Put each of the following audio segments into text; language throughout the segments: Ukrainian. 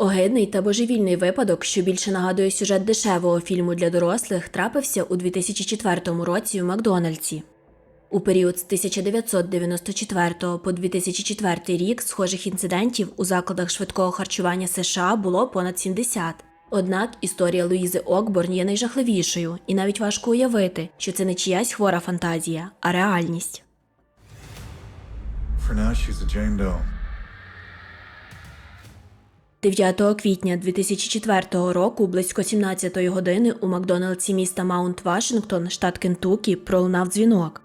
Огидний та божевільний випадок, що більше нагадує сюжет дешевого фільму для дорослих, трапився у 2004 році у Макдональдсі. У період з 1994 по 2004 рік схожих інцидентів у закладах швидкого харчування США було понад 70. Однак історія Луїзи Окборн є найжахливішою, і навіть важко уявити, що це не чиясь хвора фантазія, а реальність. For now, she's a Jane Doe. 9 квітня 2004 року, близько 17 години, у Макдональдсі міста Маунт Вашингтон, штат Кентукі, пролунав дзвінок.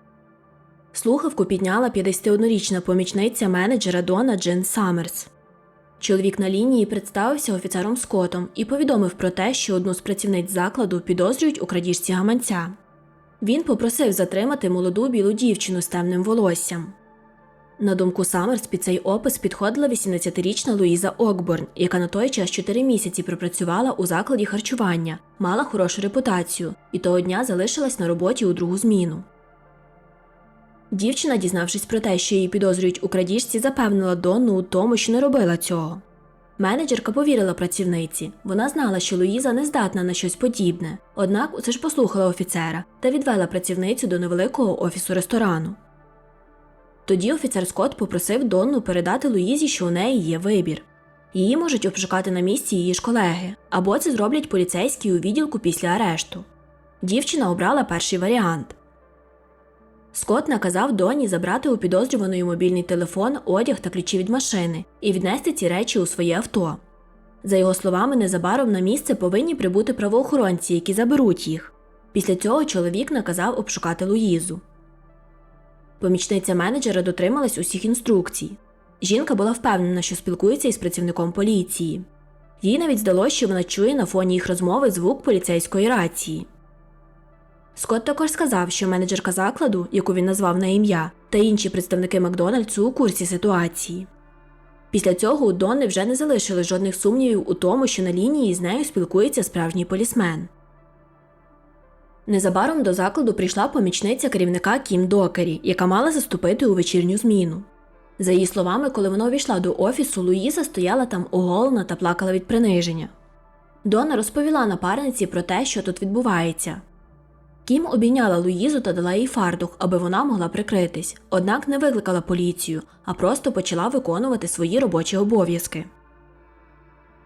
Слухавку підняла 51-річна помічниця менеджера Дона Джин Саммерс. Чоловік на лінії представився офіцером Скотом і повідомив про те, що одну з працівниць закладу підозрюють у крадіжці гаманця. Він попросив затримати молоду білу дівчину з темним волоссям. На думку Саммерс, під цей опис підходила 18-річна Луїза Окборн, яка на той час 4 місяці пропрацювала у закладі харчування, мала хорошу репутацію і того дня залишилась на роботі у другу зміну. Дівчина, дізнавшись про те, що її підозрюють у крадіжці, запевнила Донну у тому, що не робила цього. Менеджерка повірила працівниці. Вона знала, що Луїза не здатна на щось подібне, однак усе ж послухала офіцера та відвела працівницю до невеликого офісу ресторану. Тоді офіцер Скотт попросив Донну передати Луїзі, що у неї є вибір. Її можуть обшукати на місці її ж колеги, або це зроблять поліцейські у відділку після арешту. Дівчина обрала перший варіант. Скотт наказав Донні забрати у підозрюваної мобільний телефон, одяг та ключі від машини і віднести ці речі у своє авто. За його словами, незабаром на місце повинні прибути правоохоронці, які заберуть їх. Після цього чоловік наказав обшукати Луїзу. Помічниця менеджера дотрималась усіх інструкцій. Жінка була впевнена, що спілкується із працівником поліції. Їй навіть здалося, що вона чує на фоні їх розмови звук поліцейської рації. Скотт також сказав, що менеджерка закладу, яку він назвав на ім'я, та інші представники Макдональдсу у курсі ситуації. Після цього у Донни вже не залишилось жодних сумнівів у тому, що на лінії з нею спілкується справжній полісмен. Незабаром до закладу прийшла помічниця керівника Кім Докері, яка мала заступити у вечірню зміну. За її словами, коли вона увійшла до офісу, Луїза стояла там оголена та плакала від приниження. Дона розповіла напарниці про те, що тут відбувається. Кім обійняла Луїзу та дала їй фартух, аби вона могла прикритись, однак не викликала поліцію, а просто почала виконувати свої робочі обов'язки.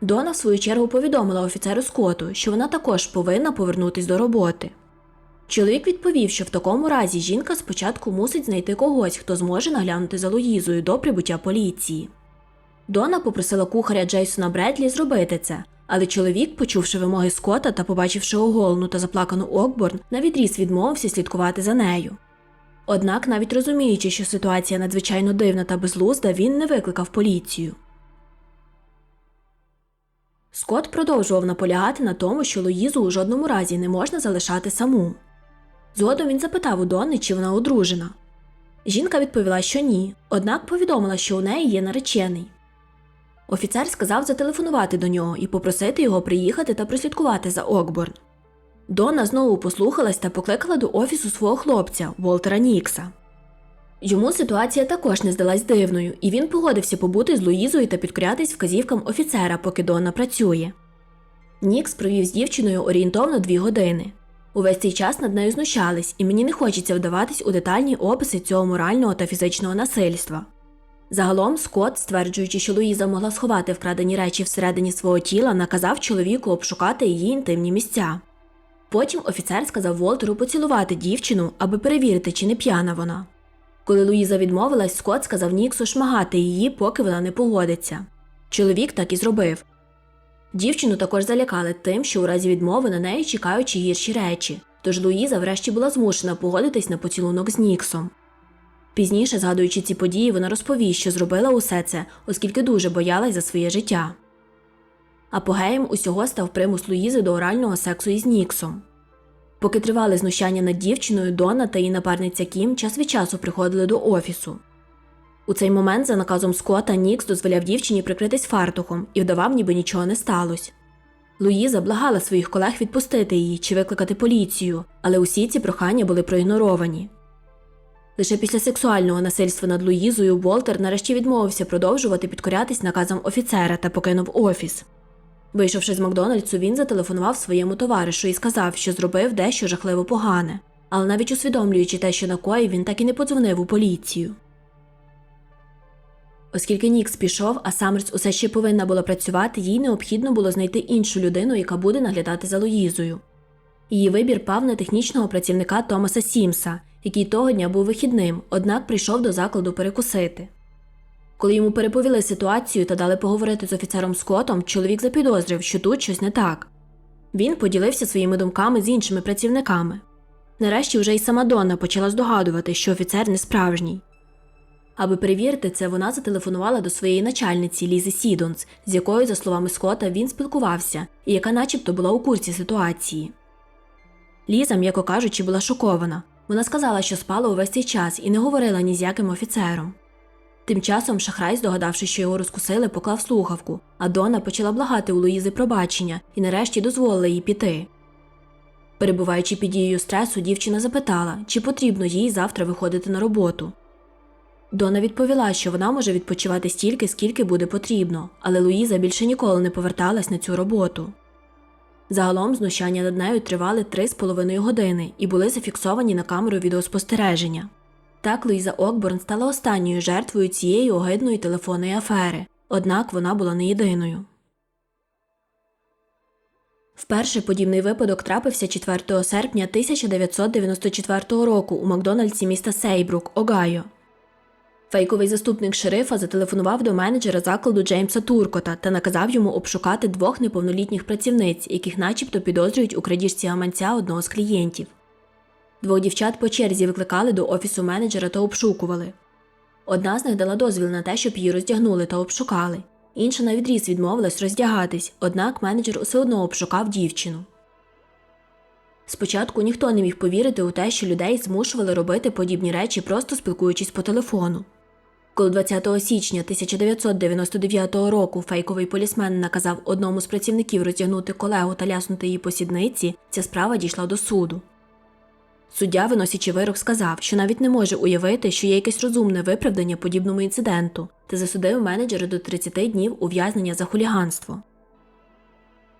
Дона, в свою чергу, повідомила офіцеру Скоту, що вона також повинна повернутись до роботи. Чоловік відповів, що в такому разі жінка спочатку мусить знайти когось, хто зможе наглянути за Луїзою до прибуття поліції. Дона попросила кухаря Джейсона Бредлі зробити це, але чоловік, почувши вимоги Скотта та побачивши оголену та заплакану Окборн, навідріз відмовився слідкувати за нею. Однак, навіть розуміючи, що ситуація надзвичайно дивна та безглузда, він не викликав поліцію. Скотт продовжував наполягати на тому, що Луїзу у жодному разі не можна залишати саму. Згодом він запитав у Донни, чи вона одружена. Жінка відповіла, що ні, однак повідомила, що у неї є наречений. Офіцер сказав зателефонувати до нього і попросити його приїхати та прослідкувати за Окборн. Донна знову послухалась та покликала до офісу свого хлопця Волтера Нікса. Йому ситуація також не здалась дивною, і він погодився побути з Луїзою та підкорятись вказівкам офіцера, поки Донна працює. Нікс провів з дівчиною орієнтовно дві години. Увесь цей час над нею знущались, і мені не хочеться вдаватись у детальні описи цього морального та фізичного насильства. Загалом Скотт, стверджуючи, що Луїза могла сховати вкрадені речі всередині свого тіла, наказав чоловіку обшукати її інтимні місця. Потім офіцер сказав Волтеру поцілувати дівчину, аби перевірити, чи не п'яна вона. Коли Луїза відмовилась, Скотт сказав Ніксу шмагати її, поки вона не погодиться. Чоловік так і зробив. Дівчину також залякали тим, що у разі відмови на неї чекають гірші речі, тож Луїза врешті була змушена погодитись на поцілунок з Ніксом. Пізніше, згадуючи ці події, вона розповість, що зробила усе це, оскільки дуже боялась за своє життя. Апогеєм усього став примус Луїзи до орального сексу із Ніксом. Поки тривали знущання над дівчиною, Дона та її напарниця Кім час від часу приходили до офісу. У цей момент, за наказом Скотта, Нікс дозволяв дівчині прикритись фартухом і вдавав, ніби нічого не сталося. Луїза благала своїх колег відпустити її чи викликати поліцію, але усі ці прохання були проігноровані. Лише після сексуального насильства над Луїзою Волтер нарешті відмовився продовжувати підкорятись наказам офіцера та покинув офіс. Вийшовши з Макдональдсу, він зателефонував своєму товаришу і сказав, що зробив дещо жахливо погане. Але навіть усвідомлюючи те, що накоїв, він так і не подзвонив у поліцію. Оскільки Нікс пішов, а Саммерс усе ще повинна була працювати, їй необхідно було знайти іншу людину, яка буде наглядати за Луїзою. Її вибір пав на технічного працівника Томаса Сімса, який того дня був вихідним, однак прийшов до закладу перекусити. Коли йому переповіли ситуацію та дали поговорити з офіцером Скоттом, чоловік запідозрив, що тут щось не так. Він поділився своїми думками з іншими працівниками. Нарешті вже й сама Донна почала здогадувати, що офіцер не справжній. Аби перевірити це, вона зателефонувала до своєї начальниці Лізи Сідонс, з якою, за словами Скотта, він спілкувався, і яка начебто була у курсі ситуації. Ліза, м'яко кажучи, була шокована. Вона сказала, що спала увесь цей час і не говорила ні з яким офіцером. Тим часом шахрай, здогадавшись, що його розкусили, поклав слухавку, а Дона почала благати у Луїзи пробачення і нарешті дозволила їй піти. Перебуваючи під дією стресу, дівчина запитала, чи потрібно їй завтра виходити на роботу. Дона відповіла, що вона може відпочивати стільки, скільки буде потрібно, але Луїза більше ніколи не поверталась на цю роботу. Загалом знущання над нею тривали три з половиною години і були зафіксовані на камеру відеоспостереження. Так Луїза Окборн стала останньою жертвою цієї огидної телефонної афери, однак вона була не єдиною. Вперше подібний випадок трапився 4 серпня 1994 року у Макдональдсі міста Сейбрук, Огайо. Фейковий заступник шерифа зателефонував до менеджера закладу Джеймса Туркота та наказав йому обшукати двох неповнолітніх працівниць, яких начебто підозрюють у крадіжці гаманця одного з клієнтів. Двох дівчат по черзі викликали до офісу менеджера та обшукували. Одна з них дала дозвіл на те, щоб її роздягнули та обшукали. Інша на відріз відмовилась роздягатись, однак менеджер усе одно обшукав дівчину. Спочатку ніхто не міг повірити у те, що людей змушували робити подібні речі, просто спілкуючись по телефону. Коли 20 січня 1999 року фейковий полісмен наказав одному з працівників роздягнути колегу та ляснути її по сідниці, ця справа дійшла до суду. Суддя, виносячи вирок, сказав, що навіть не може уявити, що є якесь розумне виправдання подібному інциденту, та засудив менеджера до 30 днів ув'язнення за хуліганство.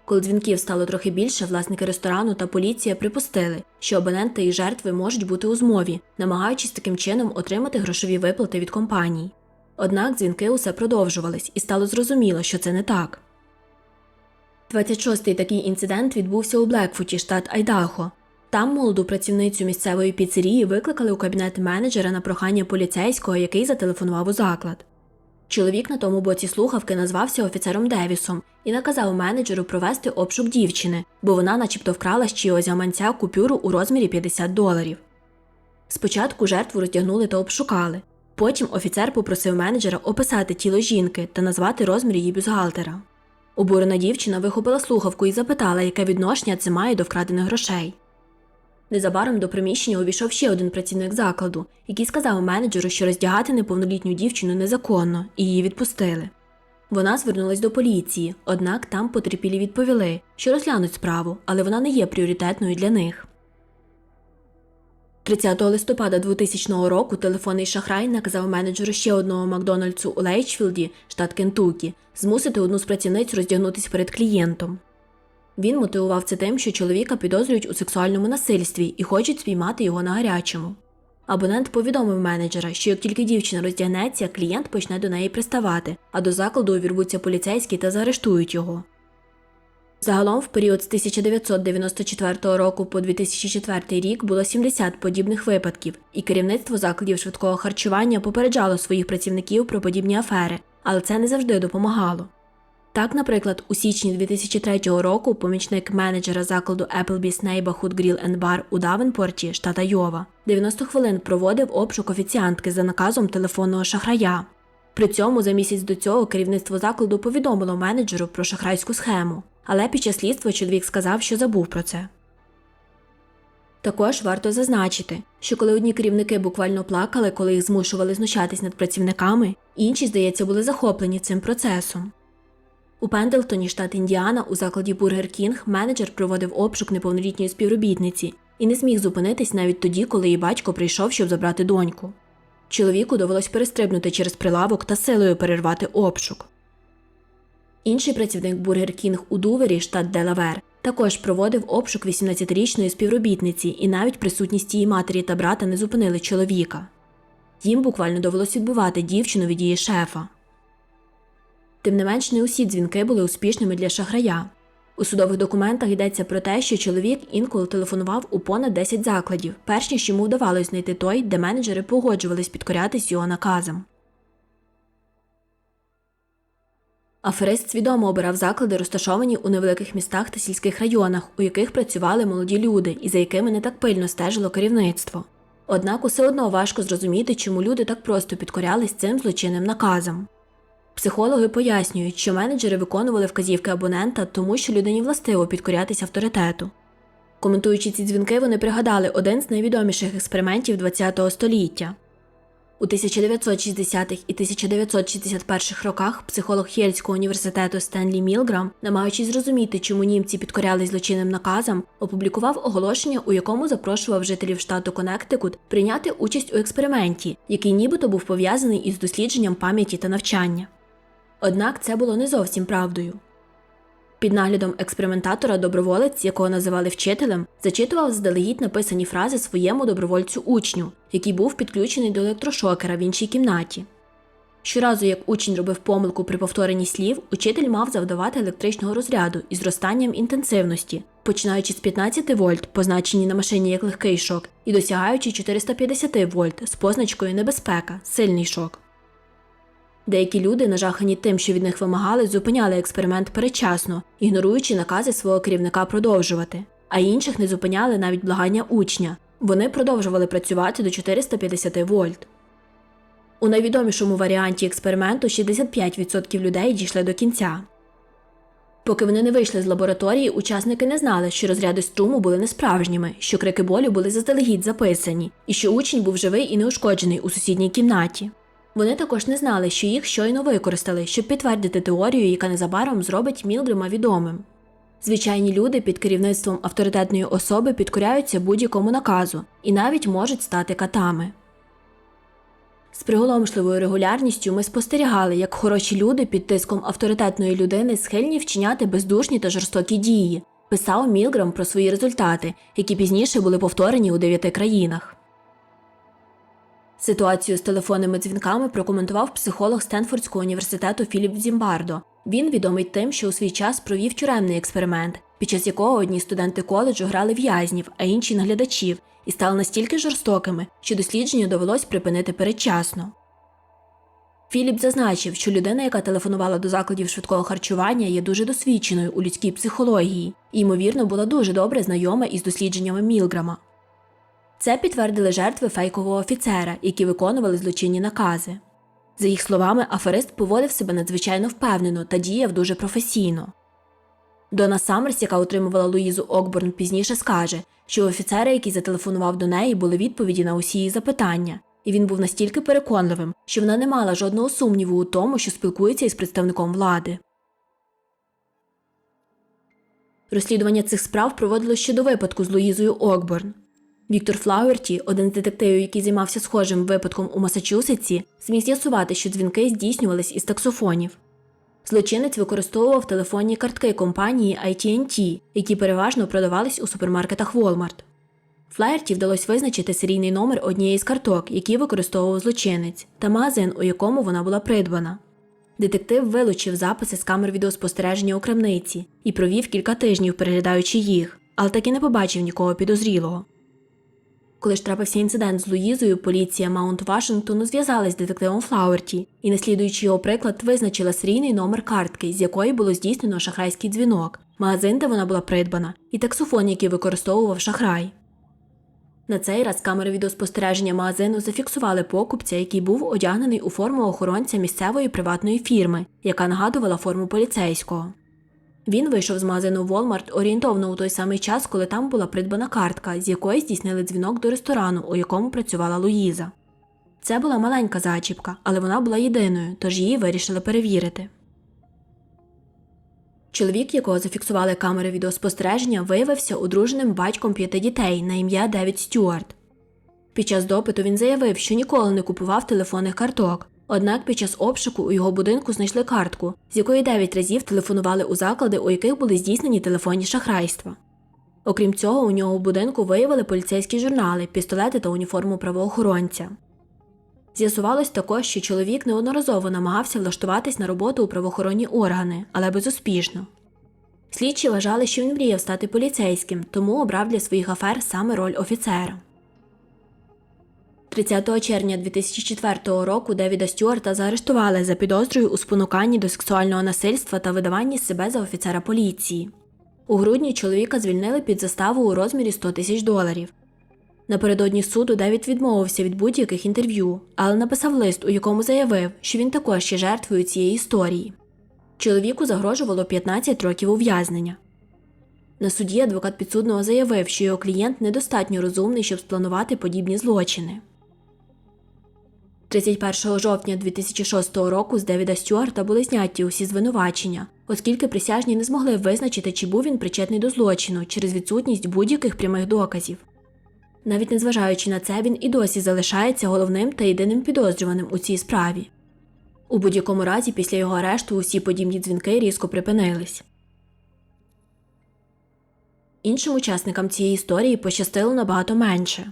Коли дзвінків стало трохи більше, власники ресторану та поліція припустили, що абоненти і жертви можуть бути у змові, намагаючись таким чином отримати грошові виплати від компаній. Однак дзвінки усе продовжувались, і стало зрозуміло, що це не так. 26-й такий інцидент відбувся у Блекфуті, штат Айдахо. Там молоду працівницю місцевої піцерії викликали у кабінет менеджера на прохання поліцейського, який зателефонував у заклад. Чоловік на тому боці слухавки назвався офіцером Девісом і наказав менеджеру провести обшук дівчини, бо вона начебто вкрала з чийогось гаманця купюру у розмірі 50 доларів. Спочатку жертву роздягнули та обшукали. Потім офіцер попросив менеджера описати тіло жінки та назвати розмір її бюстгальтера. Обурена дівчина вихопила слухавку і запитала, яке відношення це має до вкрадених грошей. Незабаром до приміщення увійшов ще один працівник закладу, який сказав менеджеру, що роздягати неповнолітню дівчину незаконно, і її відпустили. Вона звернулась до поліції, однак там потерпілі відповіли, що розглянуть справу, але вона не є пріоритетною для них. 30 листопада 2000 року телефонний шахрай наказав менеджеру ще одного Макдональдсу у Лейчфілді, штат Кентукі, змусити одну з працівниць роздягнутись перед клієнтом. Він мотивував це тим, що чоловіка підозрюють у сексуальному насильстві і хочуть спіймати його на гарячому. Абонент повідомив менеджера, що як тільки дівчина роздягнеться, клієнт почне до неї приставати, а до закладу увірвуться поліцейські та заарештують його. Загалом в період з 1994 року по 2004 рік було 70 подібних випадків, і керівництво закладів швидкого харчування попереджало своїх працівників про подібні афери, але це не завжди допомагало. Так, наприклад, у січні 2003 року помічник менеджера закладу Applebee's Neighborhood Grill and Bar у Давенпорті, штата Йова, 90 хвилин проводив обшук офіціантки за наказом телефонного шахрая. При цьому за місяць до цього керівництво закладу повідомило менеджеру про шахрайську схему, але під час слідства чоловік сказав, що забув про це. Також варто зазначити, що коли одні керівники буквально плакали, коли їх змушували знущатись над працівниками, інші, здається, були захоплені цим процесом. У Пендлтоні, штат Індіана, у закладі Бургер Кінг менеджер проводив обшук неповнолітньої співробітниці і не зміг зупинитись навіть тоді, коли її батько прийшов, щоб забрати доньку. Чоловіку довелось перестрибнути через прилавок та силою перервати обшук. Інший працівник Бургер Кінг у Дувері, штат Делавер, також проводив обшук 18-річної співробітниці, і навіть присутність її матері та брата не зупинили чоловіка. Їм буквально довелось відбивати дівчину від її шефа. Тим не менш, не усі дзвінки були успішними для шахрая. У судових документах йдеться про те, що чоловік інколи телефонував у понад 10 закладів, перш ніж йому вдавалось знайти той, де менеджери погоджувались підкорятись його наказам. Аферист свідомо обирав заклади, розташовані у невеликих містах та сільських районах, у яких працювали молоді люди і за якими не так пильно стежило керівництво. Однак усе одно важко зрозуміти, чому люди так просто підкорялись цим злочинним наказам. Психологи пояснюють, що менеджери виконували вказівки абонента, тому що людині властиво підкорятись авторитету. Коментуючи ці дзвінки, вони пригадали один з найвідоміших експериментів ХХ століття. У 1960-х і 1961-х роках психолог Єльського університету Стенлі Мілграм, намагаючись зрозуміти, чому німці підкорялись злочинним наказам, опублікував оголошення, у якому запрошував жителів штату Коннектикут прийняти участь у експерименті, який нібито був пов'язаний із дослідженням пам'яті та навчання. Однак це було не зовсім правдою. Під наглядом експериментатора доброволець, якого називали вчителем, зачитував заздалегідь написані фрази своєму добровольцю учню, який був підключений до електрошокера в іншій кімнаті. Щоразу, як учень робив помилку при повторенні слів, учитель мав завдавати електричного розряду із зростанням інтенсивності, починаючи з 15 вольт, позначені на машині як легкий шок, і досягаючи 450 вольт з позначкою небезпека, сильний шок. Деякі люди, нажахані тим, що від них вимагали, зупиняли експеримент передчасно, ігноруючи накази свого керівника продовжувати, а інших не зупиняли навіть благання учня. Вони продовжували працювати до 450 вольт. У найвідомішому варіанті експерименту 65% людей дійшли до кінця. Поки вони не вийшли з лабораторії, учасники не знали, що розряди струму були несправжніми, що крики болю були заздалегідь записані, і що учень був живий і неушкоджений у сусідній кімнаті. Вони також не знали, що їх щойно використали, щоб підтвердити теорію, яка незабаром зробить Мілгрема відомим. Звичайні люди під керівництвом авторитетної особи підкоряються будь-якому наказу і навіть можуть стати катами. З приголомшливою регулярністю ми спостерігали, як хороші люди під тиском авторитетної людини схильні вчиняти бездушні та жорстокі дії, писав Мілграм про свої результати, які пізніше були повторені у дев'яти країнах. Ситуацію з телефонними дзвінками прокоментував психолог Стенфордського університету Філіп Зімбардо. Він відомий тим, що у свій час провів тюремний експеримент, під час якого одні студенти коледжу грали в'язнів, а інші наглядачів, і стали настільки жорстокими, що дослідження довелось припинити передчасно. Філіп зазначив, що людина, яка телефонувала до закладів швидкого харчування, є дуже досвідченою у людській психології і, ймовірно, була дуже добре знайома із дослідженнями Мілграма. Це підтвердили жертви фейкового офіцера, які виконували злочинні накази. За їх словами, аферист поводив себе надзвичайно впевнено та діяв дуже професійно. Дона Саммерс, яка утримувала Луїзу Окборн, пізніше скаже, що у офіцера, який зателефонував до неї, були відповіді на усі її запитання, і він був настільки переконливим, що вона не мала жодного сумніву у тому, що спілкується із представником влади. Розслідування цих справ проводилось ще до випадку з Луїзою Окборн. Віктор Флауерті, один з детективів, який займався схожим випадком у Масачусетсі, зміг з'ясувати, що дзвінки здійснювались із таксофонів. Злочинець використовував телефонні картки компанії AT&T, які переважно продавались у супермаркетах Walmart. Флаєрті вдалося визначити серійний номер однієї з карток, які використовував злочинець, та магазин, у якому вона була придбана. Детектив вилучив записи з камер відеоспостереження у крамниці і провів кілька тижнів, переглядаючи їх, але так і не побачив нікого підозрілого. Коли ж трапився інцидент з Луїзою, поліція Маунт Вашингтону зв'язалась з детективом Флауерті і, наслідуючи його приклад, визначила серійний номер картки, з якої було здійснено шахрайський дзвінок, магазин, де вона була придбана, і таксофон, який використовував шахрай. На цей раз камери відеоспостереження магазину зафіксували покупця, який був одягнений у форму охоронця місцевої приватної фірми, яка нагадувала форму поліцейського. Він вийшов з магазину Walmart орієнтовно у той самий час, коли там була придбана картка, з якої здійснили дзвінок до ресторану, у якому працювала Луїза. Це була маленька зачіпка, але вона була єдиною, тож її вирішили перевірити. Чоловік, якого зафіксували камери відеоспостереження, виявився одруженим батьком п'яти дітей на ім'я Девід Стюарт. Під час допиту він заявив, що ніколи не купував телефонних карток, Однак під час обшуку у його будинку знайшли картку, з якої 9 разів телефонували у заклади, у яких були здійснені телефонні шахрайства. Окрім цього, у нього у будинку виявили поліцейські журнали, пістолети та уніформу правоохоронця. З'ясувалось також, що чоловік неодноразово намагався влаштуватись на роботу у правоохоронні органи, але безуспішно. Слідчі вважали, що він мріяв стати поліцейським, тому обрав для своїх афер саме роль офіцера. 30 червня 2004 року Девіда Стюарта заарештували за підозрою у спонуканні до сексуального насильства та видаванні себе за офіцера поліції. У грудні чоловіка звільнили під заставу у розмірі 100 тисяч доларів. Напередодні суду Девід відмовився від будь-яких інтерв'ю, але написав лист, у якому заявив, що він також є жертвою цієї історії. Чоловіку загрожувало 15 років ув'язнення. На суді адвокат підсудного заявив, що його клієнт недостатньо розумний, щоб спланувати подібні злочини. 31 жовтня 2006 року з Девіда Стюарта були зняті усі звинувачення, оскільки присяжні не змогли визначити, чи був він причетний до злочину через відсутність будь-яких прямих доказів. Навіть незважаючи на це, він і досі залишається головним та єдиним підозрюваним у цій справі. У будь-якому разі, після його арешту усі подібні дзвінки різко припинились. Іншим учасникам цієї історії пощастило набагато менше.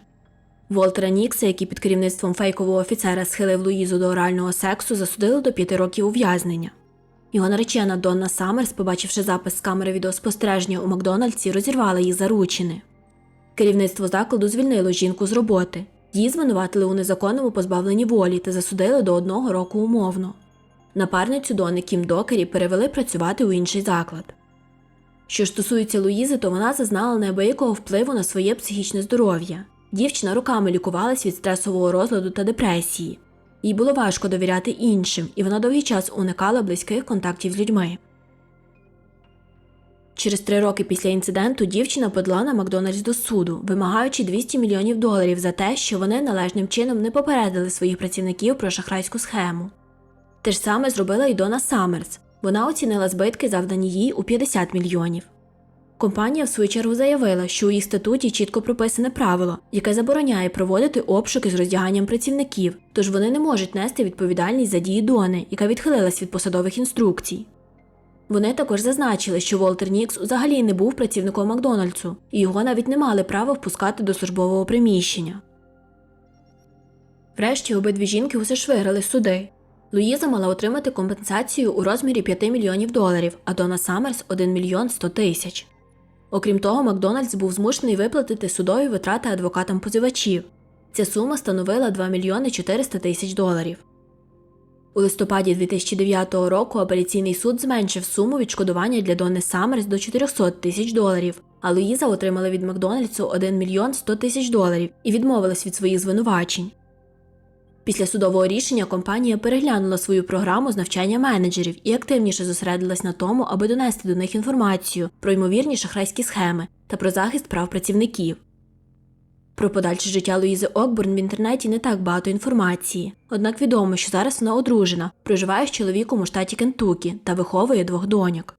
Волтера Нікса, який під керівництвом фейкового офіцера схилив Луїзу до орального сексу, засудили до п'яти років ув'язнення. Його наречена Донна Саммерс, побачивши запис з камери відеоспостереження у Макдональдсі, розірвала їх заручини. Керівництво закладу звільнило жінку з роботи. Її звинуватили у незаконному позбавленні волі та засудили до одного року умовно. Напарницю Донни Кім Докері перевели працювати у інший заклад. Що ж стосується Луїзи, то вона зазнала неабиякого впливу на своє психічне здоров'я. Дівчина роками лікувалась від стресового розладу та депресії. Їй було важко довіряти іншим, і вона довгий час уникала близьких контактів з людьми. Через три роки після інциденту дівчина подала на Макдональдс до суду, вимагаючи 200 мільйонів доларів за те, що вони належним чином не попередили своїх працівників про шахрайську схему. Те ж саме зробила і Дона Саммерс. Вона оцінила збитки, завдані їй у 50 мільйонів. Компанія в свою чергу заявила, що у їх статуті чітко прописане правило, яке забороняє проводити обшуки з роздяганням працівників, тож вони не можуть нести відповідальність за дії Дони, яка відхилилась від посадових інструкцій. Вони також зазначили, що Волтер Нікс взагалі не був працівником Макдональдсу, і його навіть не мали права впускати до службового приміщення. Врешті обидві жінки усе ж виграли суди. Луїза мала отримати компенсацію у розмірі 5 мільйонів доларів, а Дона Саммерс 1 мільйон 100 тисяч. Окрім того, Макдональдс був змушений виплатити судові витрати адвокатам позивачів. Ця сума становила 2 мільйони 400 тисяч доларів. У листопаді 2009 року апеляційний суд зменшив суму відшкодування для Донни Саммерс до 400 тисяч доларів, а Луїза отримала від Макдональдсу 1 мільйон 100 тисяч доларів і відмовилась від своїх звинувачень. Після судового рішення компанія переглянула свою програму з навчання менеджерів і активніше зосередилась на тому, аби донести до них інформацію про ймовірні шахрайські схеми та про захист прав працівників. Про подальше життя Луїзи Окборн в інтернеті не так багато інформації, однак відомо, що зараз вона одружена, проживає з чоловіком у штаті Кентукі та виховує двох доньок.